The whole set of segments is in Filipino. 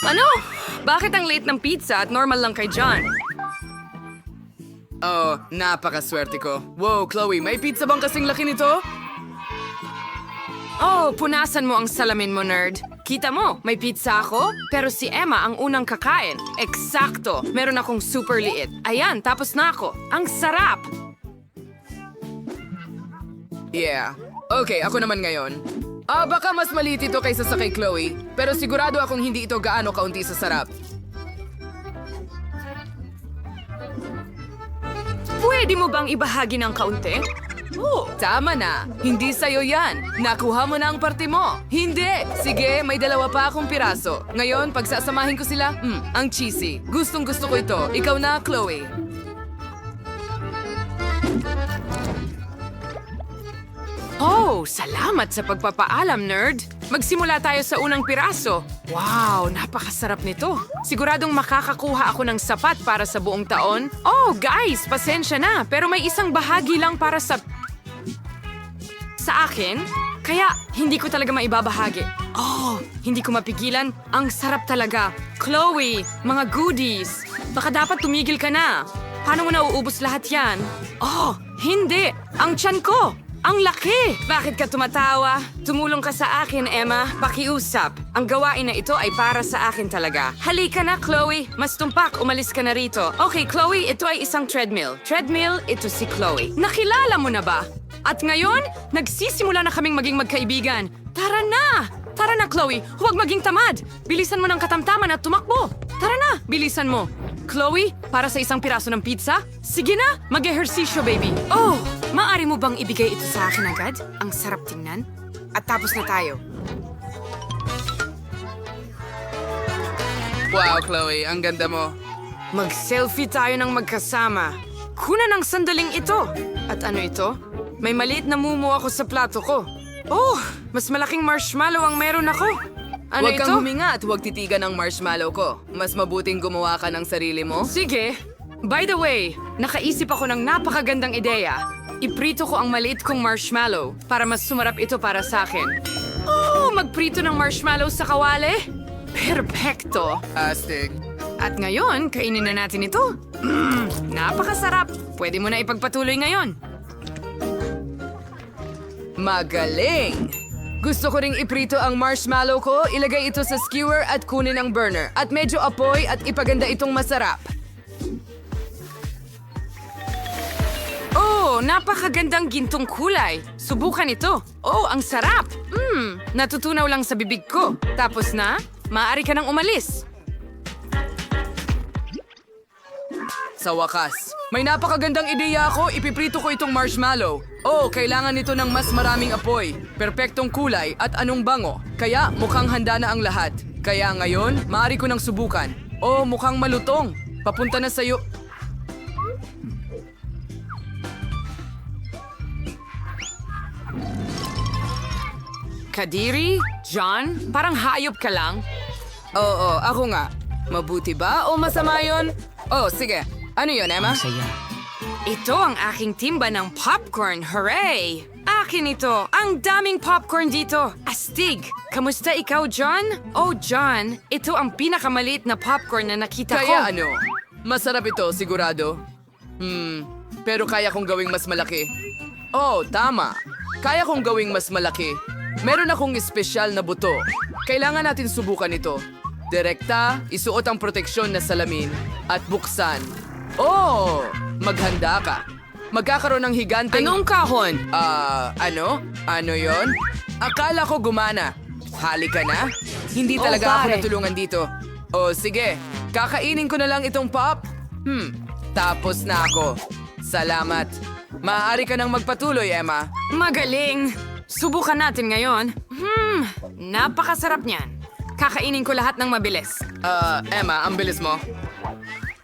Ano? Bakit ang late ng pizza at normal lang kay John? Oh, napakaswerte ko. Wow, Chloe, may pizza bang kasing laki nito? Oh, punasan mo ang salamin mo, nerd. Kita mo, may pizza ako, pero si Emma ang unang kakain. Eksakto, meron akong super liit. Ayan, tapos na ako. Ang sarap! Yeah. Okay, ako naman ngayon. Ah, baka mas maliit ito kaysa sa kay Chloe, pero sigurado akong hindi ito gaano kaunti sa sarap. Pwede mo bang ibahagi ng kaunti? Oh, tama na. Hindi sa'yo yan. Nakuha mo na ang parte mo. Hindi. Sige, may dalawa pa akong piraso. Ngayon, pagsasamahin ko sila, hmm, ang cheesy. Gustong gusto ko ito. Ikaw na, Chloe. Salamat sa pagpapaalam, nerd. Magsimula tayo sa unang piraso. Wow, napakasarap nito. Siguradong makakakuha ako ng sapat para sa buong taon. Oh, guys, pasensya na, pero may isang bahagi lang para sa... Sa akin? Kaya hindi ko talaga maibabahagi. Oh, hindi ko mapigilan. Ang sarap talaga. Chloe, mga goodies. Baka dapat tumigil ka na. Paano mo nauubos lahat yan? Oh, hindi. Ang tiyan ko. Ang laki! Bakit ka tumatawa? Tumulong ka sa akin, Emma. Pakiusap. Ang gawain na ito ay para sa akin talaga. Halika na, Chloe. Mas tumpak, umalis ka na rito. Okay, Chloe, ito ay isang treadmill. Treadmill, ito si Chloe. Nakilala mo na ba? At ngayon, nagsisimula na kaming maging magkaibigan. Tara na! Tara na, Chloe. Huwag maging tamad. Bilisan mo ng katamtaman at tumakbo. Tara na, bilisan mo. Chloe, para sa isang piraso ng pizza? Sige na, mag-ehersisyo, baby. Oh, maaari mo bang ibigay ito sa akin agad? Ang sarap tingnan. At tapos na tayo. Wow, Chloe, ang ganda mo. Mag-selfie tayo ng magkasama. Kuna ng sandaling ito. At ano ito? May maliit na mumu ako sa plato ko. Oh, mas malaking marshmallow ang meron ako. Ano huwag ito? kang huminga at huwag titigan ang marshmallow ko. Mas mabuting gumawa ka ng sarili mo. Sige. By the way, nakaisip ako ng napakagandang ideya. Iprito ko ang maliit kong marshmallow para mas sumarap ito para sa akin. Oh, magprito ng marshmallow sa kawali? Perfecto! Astig. At ngayon, kainin na natin ito. Mm, napakasarap. Pwede mo na ipagpatuloy ngayon. Magaling! Gusto ko ring iprito ang marshmallow ko, ilagay ito sa skewer at kunin ang burner. At medyo apoy at ipaganda itong masarap. Oh, napakagandang gintong kulay. Subukan ito. Oh, ang sarap. Mmm, natutunaw lang sa bibig ko. Tapos na, maaari ka nang umalis. Sa wakas, may napakagandang ideya ako, ipiprito ko itong marshmallow. Oh, kailangan nito ng mas maraming apoy, perpektong kulay at anong bango. Kaya mukhang handa na ang lahat. Kaya ngayon, maaari ko nang subukan. Oh, mukhang malutong. Papunta na sa'yo. Kadiri? John? Parang hayop ka lang. Oo, ako nga. Mabuti ba o masama yon? Oh, sige. Ano yon, Emma? Ito ang aking timba ng popcorn. Hooray! Akin ito. Ang daming popcorn dito. Astig. Kamusta ikaw, John? Oh, John. Ito ang pinakamaliit na popcorn na nakita ko. Kaya ano? Masarap ito, sigurado. Hmm, pero kaya kong gawing mas malaki. Oh, tama. Kaya kong gawing mas malaki. Meron akong espesyal na buto. Kailangan natin subukan ito. Direkta, isuot ang proteksyon na salamin, at buksan. Oh, maghanda ka. Magkakaroon ng higanteng... Anong kahon? Ah, ano? Ano yon? Akala ko gumana. Halika na. Hindi Oh, talaga ako pare. natulungan dito. O sige, kakainin ko na lang itong pop. Hmm, tapos na ako. Salamat. Maaari ka nang magpatuloy, Emma. Magaling! Subukan natin ngayon. Hmm, napakasarap niyan. Kakainin ko lahat ng mabilis. Ah, Emma, ang bilis mo.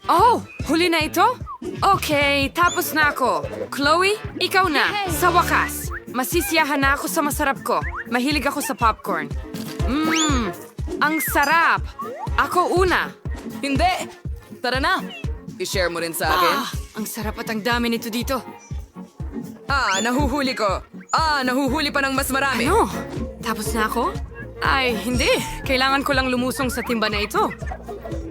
Oh, huli na ito? Okay, tapos na ako. Chloe, ikaw na. Sa wakas, masisiyahan na ako sa masarap ko. Mahilig ako sa popcorn. Mmm, ang sarap. Ako una. Hindi! Tara na! I-share mo rin sa akin. Ah, ang sarap at ang dami nito dito. Ah, nahuhuli ko. Ah, nahuhuli pa ng mas marami. Ano? Tapos na ako? Ay, hindi. Kailangan ko lang lumusong sa timba na ito.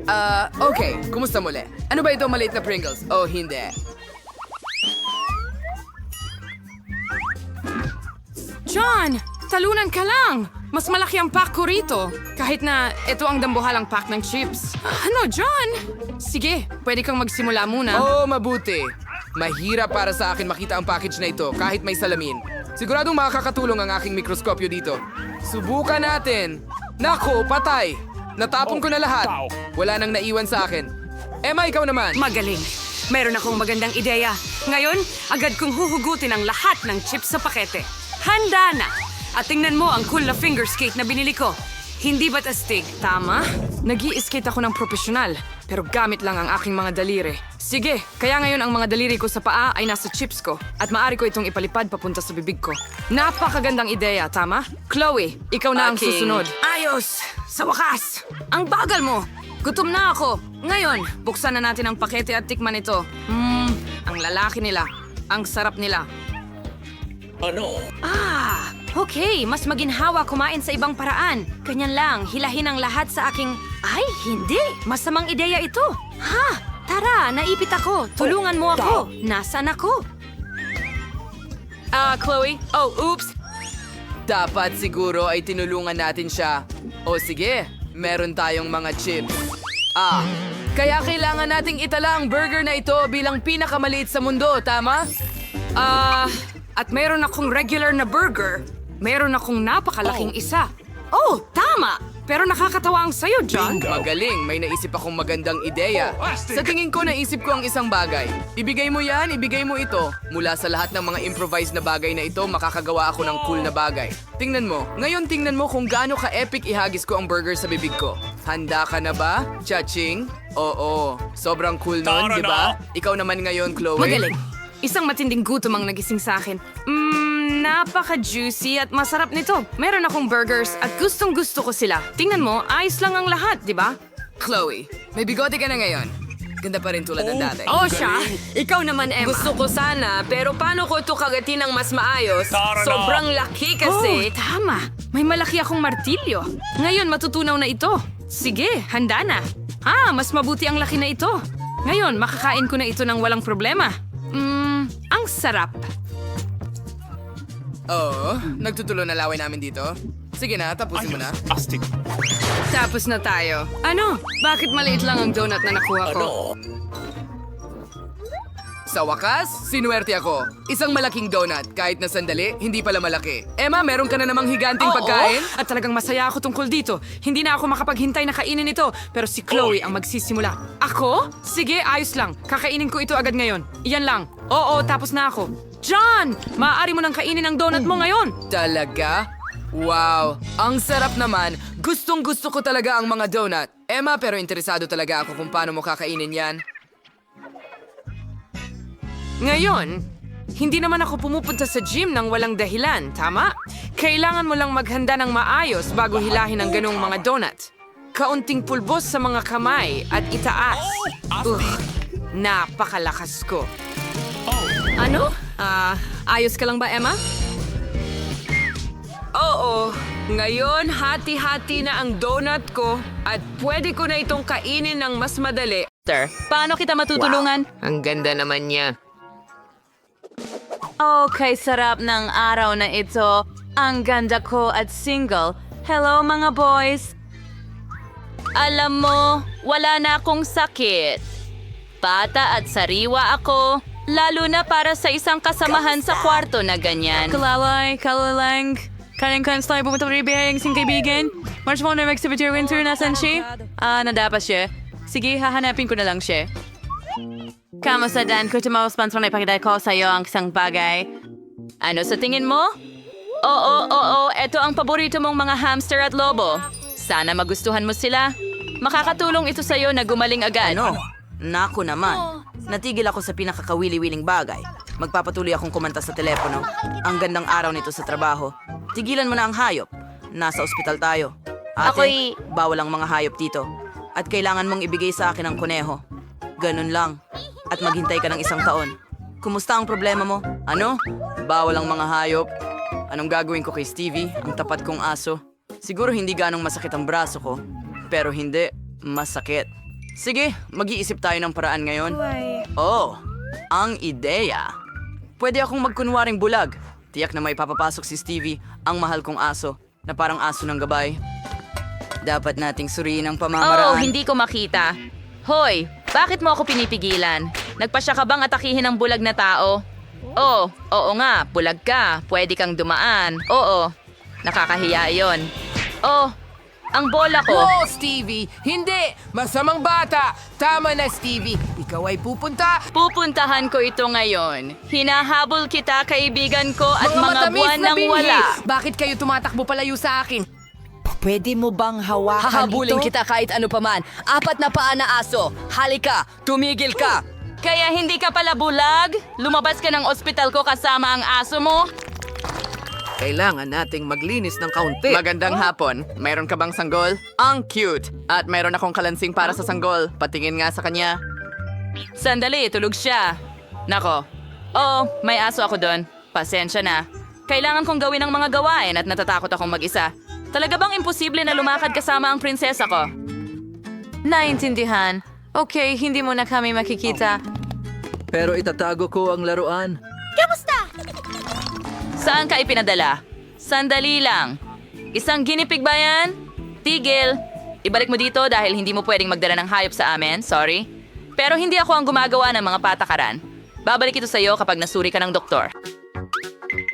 Ah, okay. Kumusta muli? Ano ba ito maliit na Pringles? Oh, hindi. John! Talunan ka lang! Mas malaki ang pack ko rito. Kahit na ito ang dambuhalang pack ng chips. Ano, John? Sige, pwede kang magsimula muna. Oh, mabuti. Mahirap para sa akin makita ang package na ito kahit may salamin. Siguradong makakatulong ang aking mikroskopyo dito. Subukan natin. Nako, patay. Natapon ko na lahat. Wala nang naiwan sa akin. Emma, ikaw naman. Magaling. Meron akong magandang ideya. Ngayon, agad kong huhugutin ang lahat ng chips sa pakete. Handa na! At tingnan mo ang cool na finger skate na binili ko. Hindi ba't astig? Tama? nag skate ako ng profesional, pero gamit lang ang aking mga daliri. Sige, kaya ngayon ang mga daliri ko sa paa ay nasa chips ko at maaari ko itong ipalipad papunta sa bibig ko. Napakagandang ideya, tama? Chloe, ikaw na ang Aking- susunod. Ayos! Sa wakas! Ang bagal mo! Gutom na ako! Ngayon, buksan na natin ang pakete at tikman ito. Mmm, ang lalaki nila. Ang sarap nila. Ah, okay. Mas maginhawa kumain sa ibang paraan. Ganyan lang, hilahin ang lahat sa aking... Ay, hindi. Masamang ideya ito. Ha? Tara, naipit ako. Tulungan mo ako. Nasaan ako? Ah, Chloe? Oh, oops. Dapat siguro ay tinulungan natin siya. O sige, meron tayong mga chips. Ah, kaya kailangan nating itala ang burger na ito bilang pinakamaliit sa mundo, tama? Ah, at meron akong regular na burger. Meron akong napakalaking isa. Oh, tama! Pero nakakatawa ang sayo, John. Magaling, may naisip akong magandang ideya. Sa tingin ko, naisip ko ang isang bagay. Ibigay mo yan, ibigay mo ito. Mula sa lahat ng mga improvised na bagay na ito, makakagawa ako ng cool na bagay. Tingnan mo, ngayon tingnan mo kung gaano ka-epic ihagis ko ang burger sa bibig ko. Handa ka na ba, Chaching? Oo, sobrang cool nun, di ba? Ikaw naman ngayon, Chloe. Magaling. Isang matinding gutom ang nagising sa akin. Mmm, napaka-juicy at masarap nito. Meron akong burgers at gustong gusto ko sila. Tingnan mo, ayos lang ang lahat, di ba? Chloe, may bigote ka na ngayon. Ganda pa rin tulad ng dati. Oh, siya? Ikaw naman, Emma. Gusto ko sana, pero paano ko ito kagatin ng mas maayos? Sobrang laki kasi. Oh, tama. May malaki akong martilyo. Ngayon, matutunaw na ito. Sige, handa na. Ah, mas mabuti ang laki na ito. Ngayon, makakain ko na ito ng walang problema. Mmm, ang sarap. Oo, nagtutulo na laway namin dito. Sige na, tapusin mo na. Astig. Tapos na tayo. Ano? Bakit maliit lang ang donut na nakuha ko? Sa wakas, sinuwerte ako. Isang malaking donut, kahit na sandali, hindi pala malaki. Emma, meron ka na namang higanting Oo, pagkain? At talagang masaya ako tungkol dito. Hindi na ako makapaghintay na kainin ito, pero si Chloe ang magsisimula. Ako? Sige, ayos lang. Kakainin ko ito agad ngayon. Iyan lang. Oo, tapos na ako. John! Maaari mo nang kainin ang donut mo ngayon. Talaga? Wow, ang sarap naman. Gustong gusto ko talaga ang mga donut. Emma, pero interesado talaga ako kung paano mo kakainin yan. Ngayon, hindi naman ako pumupunta sa gym ng walang dahilan, tama? Kailangan mo lang maghanda ng maayos bago hilahin ang ganong mga donut. Kaunting pulbos sa mga kamay at itaas. Ugh, napakalakas ko. Ano? Ah, ayos ka lang ba, Emma? Oo. Ngayon, hati-hati na ang donut ko at pwede ko na itong kainin ng mas madali. Sir, paano kita matutulungan? Ang ganda naman niya. Okay, sarap ng araw na ito. Ang ganda ko at single. Hello mga boys! Alam mo, wala na akong sakit. Bata at sariwa ako, lalo na para sa isang kasamahan sa kwarto na ganyan. Kalalay, kalalang, kaning kanslay pumunta rin bihayang sing kaibigan. March mo na mag-exhibit winter, nasan siya? Ah, nadapas siya. Sige, hahanapin ko na lang siya. Kamusta Dan? Kung tumawag sponsor na ipakita ko sa iyo ang isang bagay. Ano sa tingin mo? Oo, oo, ito ang paborito mong mga hamster at lobo. Sana magustuhan mo sila. Makakatulong ito sa iyo na gumaling agad. Ano? Naku naman. Natigil ako sa pinakakawili-wiling bagay. Magpapatuloy akong kumanta sa telepono. Ang gandang araw nito sa trabaho. Tigilan mo na ang hayop. Nasa ospital tayo. Ate, Ako'y- bawal ang mga hayop dito. At kailangan mong ibigay sa akin ang kuneho. Ganun lang. At maghintay ka ng isang taon. Kumusta ang problema mo? Ano? Bawal ang mga hayop. Anong gagawin ko kay Stevie, ang tapat kong aso? Siguro hindi ganong masakit ang braso ko, pero hindi masakit. Sige, mag-iisip tayo ng paraan ngayon. Oh, ang ideya. Pwede akong magkunwaring bulag. Tiyak na may papapasok si Stevie, ang mahal kong aso, na parang aso ng gabay. Dapat nating suriin ang Oh, pamamaraan. hindi ko makita. Hoy, bakit mo ako pinipigilan? Nagpasya ka bang atakihin ng bulag na tao? Oh, oo nga, bulag ka. Pwede kang dumaan. Oo, nakakahiya yon. Oh, ang bola ko. Oh, Stevie! Hindi! Masamang bata! Tama na, Stevie! Ikaw ay pupunta! Pupuntahan ko ito ngayon. Hinahabol kita, kaibigan ko, at mga, matamis buwan na nang binhi! wala. Bakit kayo tumatakbo palayo sa akin? Pwede mo bang hawakan Hahabulin ito? kita kahit ano paman. Apat na paa na aso. Halika, tumigil ka. Kaya hindi ka pala bulag? Lumabas ka ng ospital ko kasama ang aso mo? Kailangan nating maglinis ng kaunti. Magandang hapon. Mayroon ka bang sanggol? Ang cute! At mayroon akong kalansing para sa sanggol. Patingin nga sa kanya. Sandali, tulog siya. Nako. Oo, may aso ako doon. Pasensya na. Kailangan kong gawin ang mga gawain at natatakot akong mag-isa. Talaga bang imposible na lumakad kasama ang prinsesa ko? Naintindihan. Okay, hindi mo na kami makikita. Pero itatago ko ang laruan. Saan ka ipinadala? Sandali lang. Isang ginipig ba yan? Tigil. Ibalik mo dito dahil hindi mo pwedeng magdala ng hayop sa amin, sorry. Pero hindi ako ang gumagawa ng mga patakaran. Babalik ito sa'yo kapag nasuri ka ng doktor.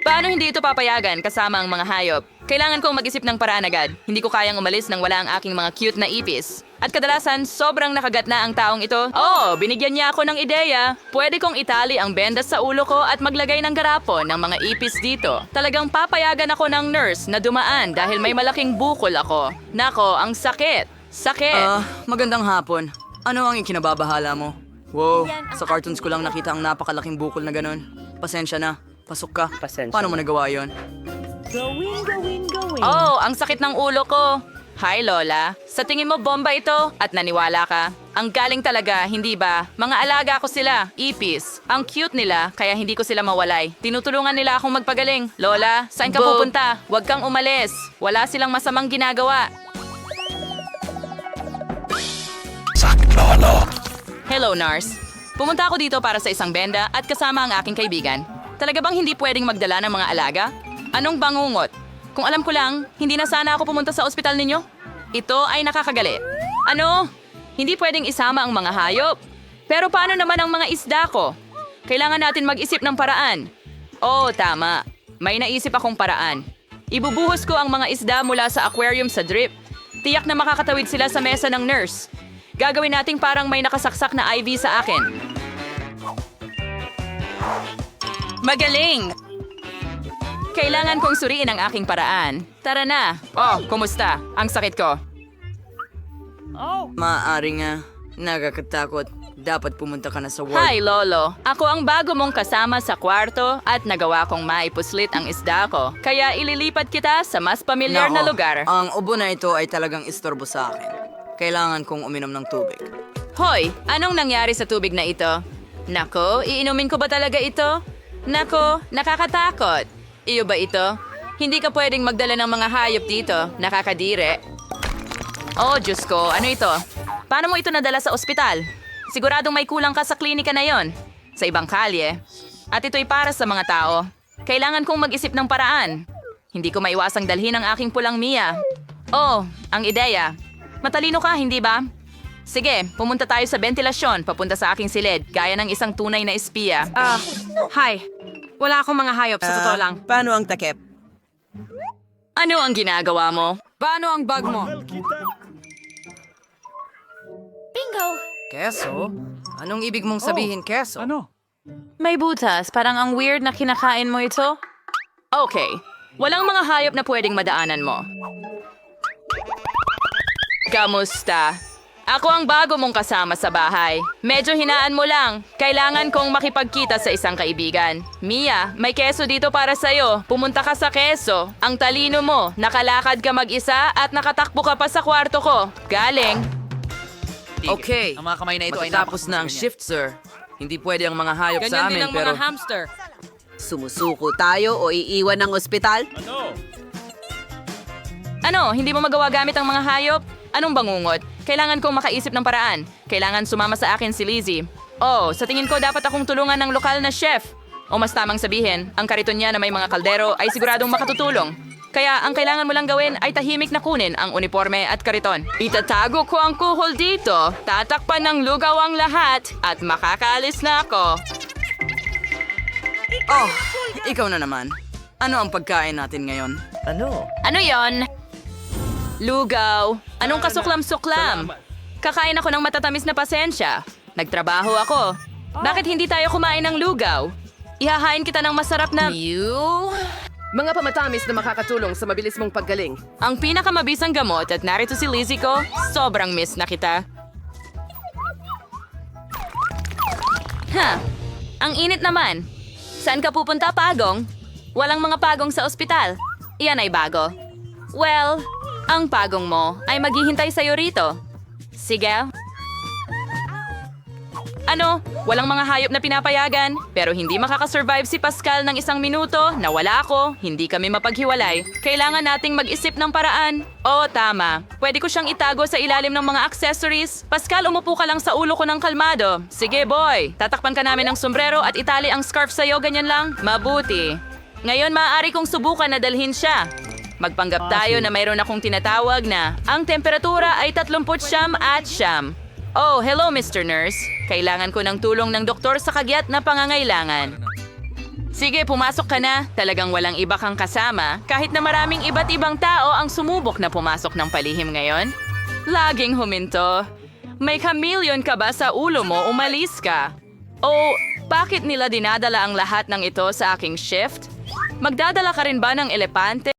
Paano hindi ito papayagan kasama ang mga hayop? Kailangan kong mag-isip ng paraan agad. Hindi ko kayang umalis nang wala ang aking mga cute na ipis. At kadalasan, sobrang nakagat na ang taong ito. Oo, binigyan niya ako ng ideya. Pwede kong itali ang bendas sa ulo ko at maglagay ng garapon ng mga ipis dito. Talagang papayagan ako ng nurse na dumaan dahil may malaking bukol ako. Nako, ang sakit. Sakit. Ah, magandang hapon. Ano ang ikinababahala mo? Wow, sa cartoons ko lang nakita ang napakalaking bukol na ganun. Pasensya na. Pasok ka. Paano mo nagawa yon? Oh, ang sakit ng ulo ko. Hi, Lola. Sa tingin mo bomba ito at naniwala ka? Ang galing talaga, hindi ba? Mga alaga ko sila, ipis. Ang cute nila, kaya hindi ko sila mawalay. Tinutulungan nila akong magpagaling. Lola, saan ka Bo- pupunta? Huwag kang umalis. Wala silang masamang ginagawa. Hello, Nars. Pumunta ako dito para sa isang benda at kasama ang aking kaibigan. Talaga bang hindi pwedeng magdala ng mga alaga? Anong bangungot? Kung alam ko lang, hindi na sana ako pumunta sa ospital ninyo. Ito ay nakakagalit. Ano? Hindi pwedeng isama ang mga hayop. Pero paano naman ang mga isda ko? Kailangan natin mag-isip ng paraan. Oo, tama. May naisip akong paraan. Ibubuhos ko ang mga isda mula sa aquarium sa drip. Tiyak na makakatawid sila sa mesa ng nurse. Gagawin nating parang may nakasaksak na IV sa akin. Magaling! Kailangan kong suriin ang aking paraan. Tara na. Oh, kumusta? Ang sakit ko. Maaari nga. Nakakatakot. Dapat pumunta ka na sa ward. Hi, Lolo. Ako ang bago mong kasama sa kwarto at nagawa kong maipuslit ang isda ko. Kaya ililipat kita sa mas pamilyar na lugar. Ang ubo na ito ay talagang istorbo sa akin. Kailangan kong uminom ng tubig. Hoy, anong nangyari sa tubig na ito? Nako, iinumin ko ba talaga ito? Nako, nakakatakot. Iyo ba ito? Hindi ka pwedeng magdala ng mga hayop dito. Nakakadire. Oh, Diyos ko, ano ito? Paano mo ito nadala sa ospital? Siguradong may kulang ka sa klinika na yon. Sa ibang kalye. At ito'y para sa mga tao. Kailangan kong mag-isip ng paraan. Hindi ko maiwasang dalhin ang aking pulang Mia. Oh, ang ideya. Matalino ka, hindi ba? Sige, pumunta tayo sa ventilasyon papunta sa aking silid, gaya ng isang tunay na espiya. Ah, hi. Wala akong mga hayop, sa totoo lang. Paano ang takip? Ano ang ginagawa mo? Paano ang bag mo? Keso? Anong ibig mong sabihin, keso? May butas, parang ang weird na kinakain mo ito. Okay, walang mga hayop na pwedeng madaanan mo. Kamusta? Ako ang bago mong kasama sa bahay. Medyo hinaan mo lang. Kailangan kong makipagkita sa isang kaibigan. Mia, may keso dito para sa'yo. Pumunta ka sa keso. Ang talino mo, nakalakad ka mag-isa at nakatakbo ka pa sa kwarto ko. Galing. Okay. Ang mga kamay na ito ay Matatapos na ang shift, sir. Hindi pwede ang mga hayop sa amin, pero... hamster. Sumusuko tayo o iiwan ng ospital? Ano, hindi mo magawa gamit ang mga hayop? Anong bangungot? Kailangan kong makaisip ng paraan. Kailangan sumama sa akin si Lizzie. Oh, sa tingin ko dapat akong tulungan ng lokal na chef. O mas tamang sabihin, ang kariton niya na may mga kaldero ay siguradong makatutulong. Kaya ang kailangan mo lang gawin ay tahimik na kunin ang uniforme at kariton. Itatago ko ang kuhol dito, tatakpan ng lugaw ang lahat, at makakaalis na ako. Oh, ikaw na naman. Ano ang pagkain natin ngayon? Ano yon? Lugaw. Anong kasuklam-suklam? Kakain ako ng matatamis na pasensya. Nagtrabaho ako. Bakit hindi tayo kumain ng lugaw? Ihahain kita ng masarap na... Mga pamatamis na makakatulong sa mabilis mong paggaling. Ang pinakamabisang gamot at narito si Lizzie ko, sobrang miss na kita. Ha, ang init naman. Saan ka pupunta, Pagong? Walang mga pagong sa ospital. Iyan ay bago. Well, ang pagong mo ay maghihintay sa'yo rito. Sige. Ano? Walang mga hayop na pinapayagan, pero hindi makakasurvive si Pascal ng isang minuto, nawala ako, hindi kami mapaghiwalay. Kailangan nating mag-isip ng paraan. Oo, tama. Pwede ko siyang itago sa ilalim ng mga accessories. Pascal, umupo ka lang sa ulo ko ng kalmado. Sige, boy. Tatakpan ka namin ng sombrero at itali ang scarf sa'yo, ganyan lang. Mabuti. Ngayon, maaari kong subukan na dalhin siya. Magpanggap tayo na mayroon akong tinatawag na ang temperatura ay 39 at siyam. Oh, hello Mr. Nurse. Kailangan ko ng tulong ng doktor sa kagyat na pangangailangan. Sige, pumasok ka na. Talagang walang iba kang kasama. Kahit na maraming iba't ibang tao ang sumubok na pumasok ng palihim ngayon. Laging huminto. May chameleon ka ba sa ulo mo? Umalis ka. O, bakit nila dinadala ang lahat ng ito sa aking shift? Magdadala ka rin ba ng elepante?